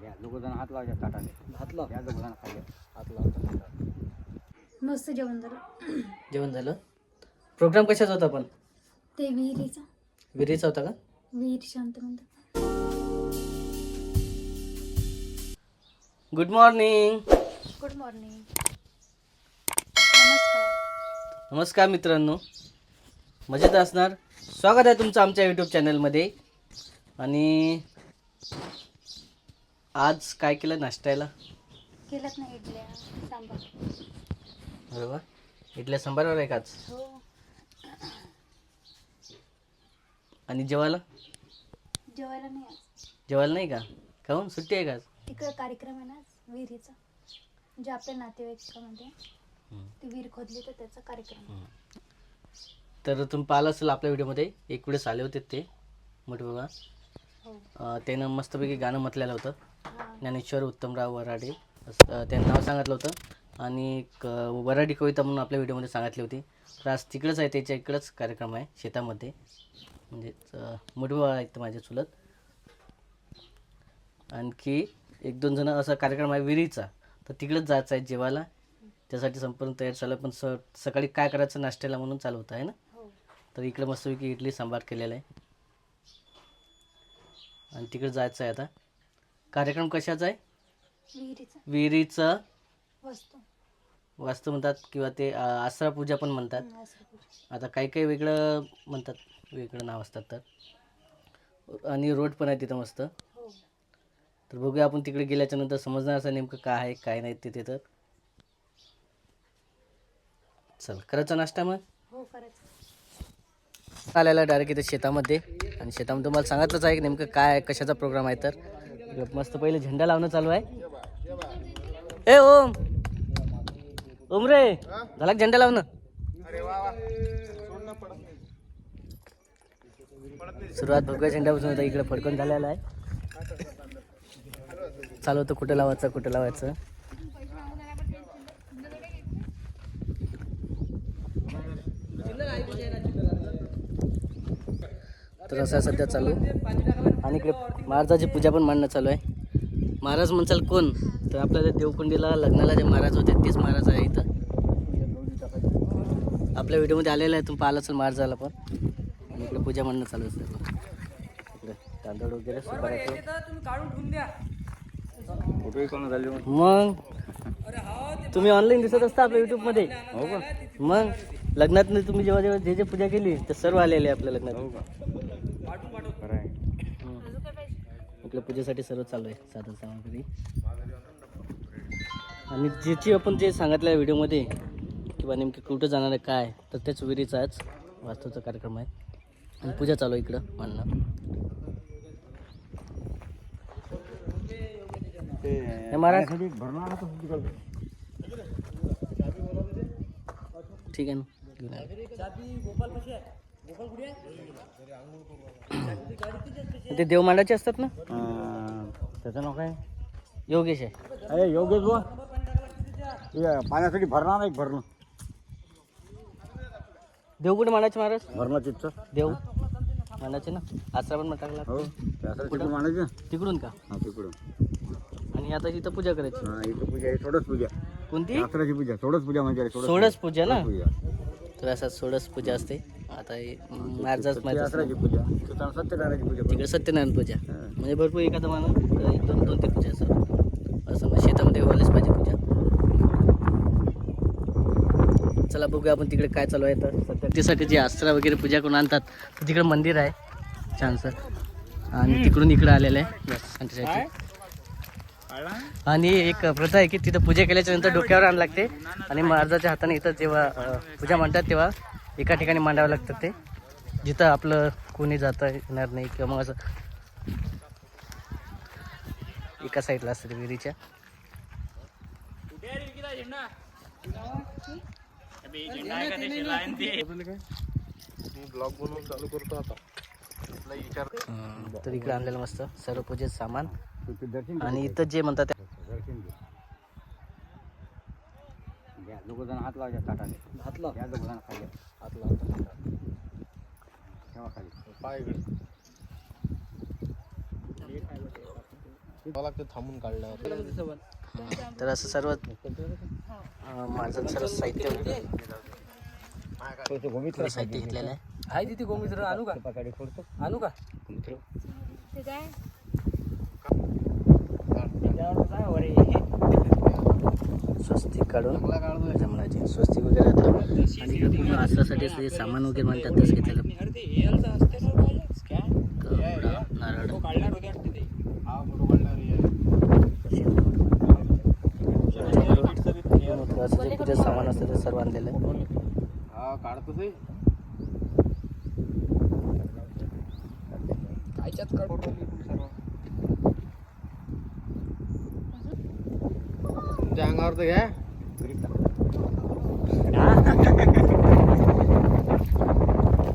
घ्या दोघ जण हात लावायच्या ताटाने. घातलं घ्या दोघ जण खाली हात लावतो मस्त जेवण झालं. जेवण झालं? प्रोग्राम कशाचा होता पण? ते विहिरीचा. विहिरीचा होता का? विहीर शांत म्हणतात. गुड मॉर्निंग गुड मॉर्निंग नमस्कार. नमस्कार मित्रांनो. मजेत असणार. स्वागत आहे तुमचं आमच्या यूट्यूब चॅनलमध्ये आणि आज काय केलं नाश्त्याला? केलं ना इडल्या सांबार. अरे वा इथल्या संभारवर आहे का आज? हो. आणि जेवायला? जेवायला नाही आज. जेवायला नाही का? काहून सुट्टी आहे का आज? तिकडं कार्यक्रम आहे ना आज विहिरीचा. म्हणजे आपल्या नातेवाईकामध्ये. ती विहीर खोदली तर त्याचा कार्यक्रम आहे. तर तुम्ही पाहिलं असेल आपल्या व्हिडिओमध्ये एक वेळेस आले होते ते मोठे बाबा त्यानं मस्तपैकी गाणं म्हटलेलं होतं. ज्ञानेश्वर उत्तमराव वराडे. त्यांचं नाव सांगितलं होतं. आणि अं, वराडी कविता म्हणून आपल्या व्हिडिओमध्ये सांगितली होती. तर आज तिकडंच आहे त्याच्या इकडंच कार्यक्रम आहे शेतामध्ये. म्हणजे मोठे आहेत माझे चुलत. आणखी एक दोन जण असा कार्यक्रम आहे विहिरीचा. तर तिकडेच जायचं आहे जेवायला. त्यासाठी संपूर्ण तयार चालू आहे पण स सकाळी काय करायचं नाश्त्याला म्हणून चालू होतं आहे ना? हो. तर इकडे मस्तपैकी इडली सांबार केलेला आहे. आणि तिकडे जायचं आहे आता. कार्यक्रम कशाचा आहे? विहिरीचा. विहिरीचं वस्तू. वास्तू म्हणतात किंवा ते अ, आसरा पूजा पण म्हणतात. असं पूजा. आता काही काही वेगळं म्हणतात. वेगळं नाव असतात तर. आणि रोड पण आहे तिथं मस्त. हो. तर बघूया आपण तिकडे गेल्याच्यानंतर समजणार असं नेमकं काय आहे काय नाही तिथे तर. चल करायचा नाश्ता मग? हो आलेला डायरेक्ट इथे शेतामध्ये. आणि शेतामध्ये तुम्हाला सांगितलंच आहे की नेमकं काय कशाचा प्रोग्राम आहे तर. मस्त पहिले झेंडा लावणं चालू आहे. ए ओम. ओम रे. झाला झेंडा लावणं? सुरुवात भगव्या झेंड्यापासून होता इकडे फडकून झालेला आहे. चालू होतं कुठं लावायचं कुठं लावायचं. तर असं सध्या चालू आणि इकडे महाराजाची पूजा पण मांडणं चालू आहे. महाराज म्हणसाल कोण? तर आपल्या देवकुंडीला लग्नाला जे महाराज होते तेच महाराज आहे इथं. आपल्या व्हिडिओमध्ये आलेलं आहे तुम्ही पाहिलं असेल महाराजाला पण. आणि इकडे पूजा मांडणं चालू असते इकडे तांदूळ वगैरे मग? तुम्ही ऑनलाईन दिसत असता आपल्या युट्यूबमध्ये हो का मग? लग्नात तुम्ही जेव्हा जेव्हा जे जे पूजा केली ते सर्व आलेले आहे आपल्या लग्नात हो का खरं आहे आपल्या पूजेसाठी सर्व चालू आहे साधन सामग्री. आणि ज्याची आपण जे सांगितलं व्हिडिओमध्ये किंवा नेमकी कुठं जाणार आहे काय तर त्याच विहिरीचाच वास्तूचा कार्यक्रम आहे. आणि पूजा चालू आहे इकडं म्हणणं. महाराज. ठीक आहे ना. ते देव मांडाचे असतात ना? त्याचं नाव काय? योगेश आहे. अरे योगेश बुवा. पाण्यासाठी भरणार नाही भरणं. देव कुठे मांडायचे महाराज? भरणं तिथचं. देव. मांडायचे ना? आसरा पण टाकला हो त्यासाठी तिकडून मांडायचं तिकडून का? हा तिकडून. आणि आता इथं पूजा करायची. हा इथं पूजा आहे सोडच पूजा. कोणती? यात्राची पूजा सोडच पूजा म्हणजे सोडच सोडस पूजा. ना? पूजा. तर असा सोडस पूजा असते. आता हे महाराजाच माहिती पूजा. सत्यनारायणाची पूजा तिकडे सत्यनारायण पूजा. हा. म्हणजे भरपूर एखादा माणूस एक दोन दोन तीन पूजा असतात असं मग शेतामध्ये व्हायलाच पाहिजे पूजा. चला बघूया आपण तिकडे काय चालू आहे तर. त्यासाठी जे अस्त्र वगैरे पूजा करून आणतात तर तिकडे मंदिर आहे छानसं. आणि तिकडून इकडे आलेलं आहे. आणि एक प्रथा आहे की तिथं पूजा केल्याच्यानंतर डोक्यावर आणावं लागते. आणि महाराजाच्या हाताने इथं जेव्हा अं, पूजा मांडतात तेव्हा एका ठिकाणी मांडावं लागतं ते. जिथं आपलं कोणी जाता येणार नाही किंवा मग असं एका साईडला असतं विहिरीच्या. तर इकडे आणलेलं मस्त सर्व पूजेचं सामान. आणि इथं जे म्हणतात दोघ जण हात लावायच्या ताटाने. घातलं घ्या दोघ जण खाली. हात लावतो ठेवा खाली. पाय थांबून काढल्यावर तर असं सर्व माझं सर्व साहित्य साहित्य घेतलेलं आहे? तिथे गोमित्र. आणू का? आणू का ते काय स्वस्तिक काढून जमणाची स्वस्तिक वगैरे आता आणि पूर्ण आसरासाठी असं जे सामान वगैरे म्हणतात तसं घेतलेलं. नारळ. जे पूजेचं सामान असतं ते सर्व आणलेलं आहे. हा काढतो कायच्यात तुमच्या अंगावर तर घ्या.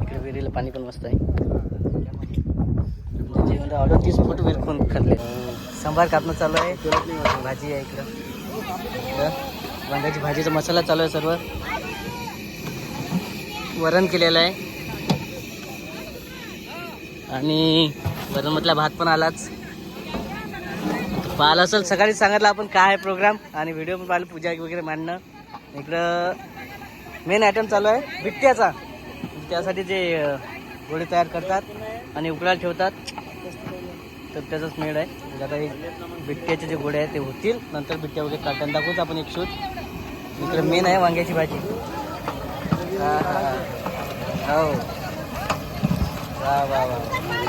इकडे विहिरीला पाणी पण मस्त आहे. जेवण ऑर्डर तीस फूट विरकून खाल्ले? सांबार कापणं चालू आहे भाजी आहे इकडं. वांग्याची भाजीचा मसाला चालू आहे सर्व. वरण केलेलं आहे. आणि वरणमधला भात पण आलाच. पाहिलं असेल सकाळी सांगितलं आपण काय आहे प्रोग्राम आणि व्हिडिओ पण पाहिलं पूजा वगैरे मांडणं. इकडं मेन आयटम चालू आहे बिट्ट्याचा त्यासाठी जे गोळे तयार करतात आणि उकडायला ठेवतात तर त्याचाच मेळ आहे. म्हणजे आता हे बिट्ट्याचे जे गोळे आहेत ते होतील. नंतर बिट्ट्या वगैरे काढताना दाखवूच आपण एक शूट. इकडे मेन आहे वांग्याची भाजी. हा, हो वा वा वा.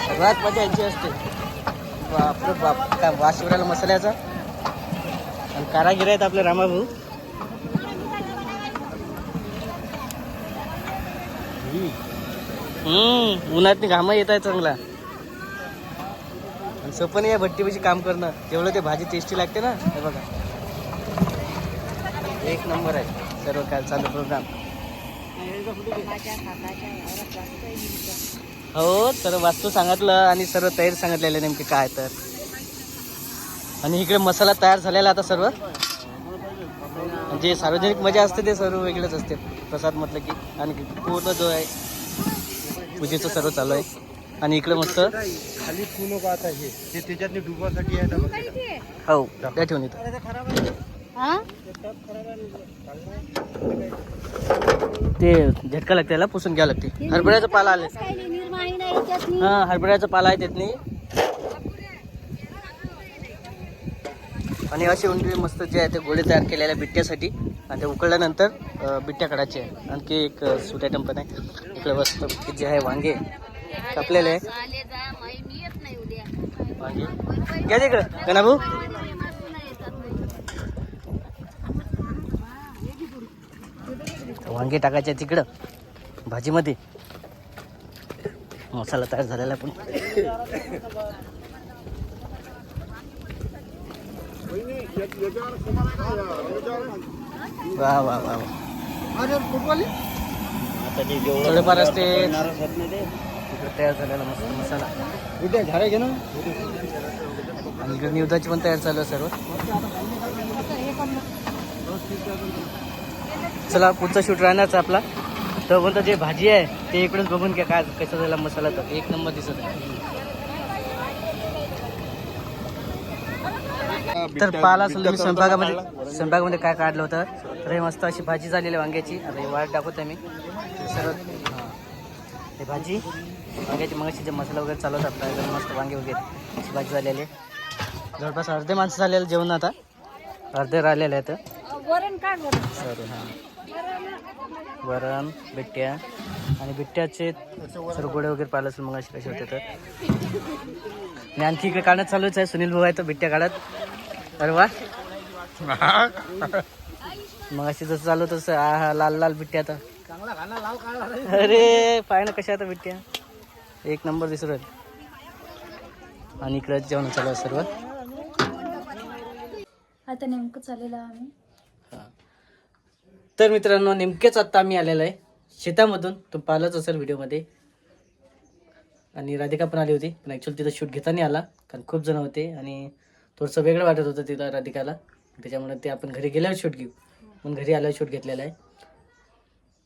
सगळ्यात मजा यांची असते. बापरे बाप. काय वास उडायला मसाल्याचा? आणि कारागिर आहेत आपले रामाभाऊ. हम्म उन्हात घामा येत आहे चांगला. आणि सोपं नाही आहे भट्टीपाशी काम करणं जेवढं ते भाजी टेस्टी लागते ना हे बघा. एक नंबर आहे सर्व काय चालू प्रोग्राम हो तर वास्तू सांगितलं आणि सर्व तयारी सांगितलेलं नेमके काय तर. आणि इकडे मसाला तयार झालेला आता सर्व. जे सार्वजनिक मजा असते ते सर्व वेगळंच असते. प्रसाद म्हटलं की आणि पूर्ण जो आहे पूजेचं सर्व चालू आहे. आणि इकडे मस्त खाली फुलं पाहत आहे. ते त्याच्यातली डुबासाठी आहे ना बघ. तिथं. हो त्या ठेवून येतो ते झटका लागते त्याला पुसून घ्यावं लागते. हरभऱ्याचा पाला आले. हा हरभऱ्याचा पाला आहे त्यात नाही आणि असे उंडी मस्त जे आहे ते गोळे तयार केलेले आहे बिट्ट्यासाठी. आणि ते उकळल्यानंतर अं, बिट्ट्या काढायचे आहे. आणखी एक सूट आयटम पण आहे. इकडे मस्त जे आहे वांगे कापलेले वांगे? घ्या तिकडं गणा भाऊ वांगे टाकायचे तिकडं भाजीमध्ये. मसाला तयार झालेला आहे पण. वा वा वा वा. थोडेफार असते. इकडे तयार झालेला मस्त मसाला. उद्या झाडे घे ना. आणि इकडे निवदाची पण तयार चालू आहे सर्व. चला पुढचा शूट राहणारच आपला. तर म्हणतो जे भाजी आहे ते इकडेच बघून घ्या काय कसा झाला मसाला तर. एक नंबर दिसत आहे. तर पाहिला असेल तुम्ही स्वयंपाकामध्ये स्वयंपाकामध्ये काय काढलं होतं? तर हे मस्त अशी भाजी झालेली आहे वांग्याची. आता हे वाट दाखवतो मी. सर्व हां हे भाजी. वांग्याची मग जे मसाला वगैरे चालवत आपला एकदम मस्त वांगे वगैरे अशी भाजी झालेली आहे. जवळपास अर्धे माणसं झालेलं जेवण आता. अर्धे राहिलेले आहेत. वरण काढ वरण? सॉरी हां. वरण बिट्ट्या आणि बिट्ट्याचे सर्व गोळे वगैरे पाहिलं असेल मग असे कसे होते तर. आणि आणखी इकडे काढणं चालूच आहे. सुनील भाऊ आहे तर बिट्ट्या काढत. अरे वा. मग अशी जसं चालू तसं. आ हा लाल लाल बिट्ट्या आता. अरे पाय ना कशा आता बिट्ट्या. एक नंबर दिसत आणि इकडे जेवण चालू आहे सर्व. आता नेमकं चाललेलं आम्ही. हा. तर मित्रांनो नेमकेच आत्ता आम्ही आलेलो आहे शेतामधून. तो पाहिलाच असेल व्हिडिओमध्ये. आणि राधिका पण आली होती पण ॲक्च्युली तिथं शूट घेता नाही आला कारण खूप जण होते आणि थोडंसं वेगळं वाटत होतं तिला राधिकाला. त्याच्यामुळे ते आपण घरी गेल्यावर शूट घेऊ. मग घरी आल्यावर शूट घेतलेला आहे.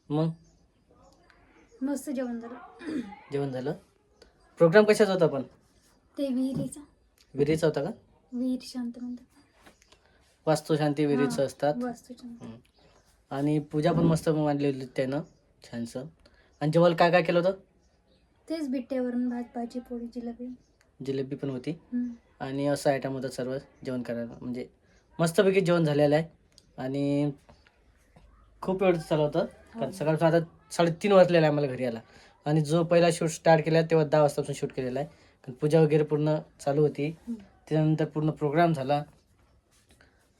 मग? मस्त जेवण झालं. जेवण झालं? प्रोग्राम कशाचा होता पण? ते विहिरीचं. विहिरीचा होता का? विहीर शांत म्हणतात. वास्तू शांती विहिरीचं असतात. वास्तू शांत आणि पूजा पण मस्त मांडलेली त्यानं छानसं. आणि जेवायला काय काय केलं होतं? तेच बिट्ट्यावरून भात भाजी पोळी जिलेबी. जिलेबी पण होती. हम्म. आणि असं आयटम होतं सर्व जेवण करायला. म्हणजे मस्तपैकी जेवण झालेलं आहे. आणि खूप वेळ चालू होतं. कारण सकाळचं आता साडेतीन वाजलेलं आहे आम्हाला घरी यायला. आणि जो पहिला शूट स्टार्ट केला तेव्हा दहा वाजतापासून शूट केलेला आहे. कारण पूजा वगैरे पूर्ण चालू होती. त्यानंतर पूर्ण प्रोग्राम झाला.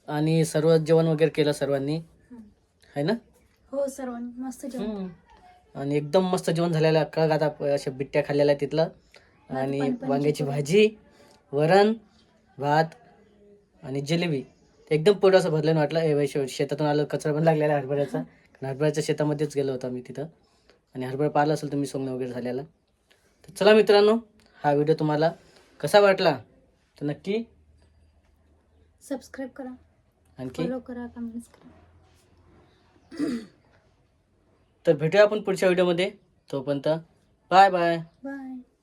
आणि सर्व जेवण वगैरे केलं सर्वांनी. आहे ना? हो सर्वांनी मस्त जेवण. आणि एकदम मस्त जेवण झालेलं आहे. कळग आता अशा बिट्ट्या खाल्लेल्या तिथलं. आणि वांग्याची भाजी वरण भात आणि जिलेबी. एकदम पोट असं भरल्यानं वाटलं. शेव- शेतातून आलं कचरा पण लागलेला आहे हरभऱ्याचा. हरभऱ्याच्या शेतामध्येच गेलो होतो आम्ही तिथं. आणि हरभरा पाहिला असेल तुम्ही सोंगणं वगैरे झालेला. तर चला मित्रांनो हा व्हिडिओ तुम्हाला कसा वाटला तर नक्की सबस्क्राईब करा. आणखी? फॉलो करा कमेंट्स करा. तर भेटूया आपण पुढच्या व्हिडिओमध्ये. तोपर्यंत बाय बाय. बाय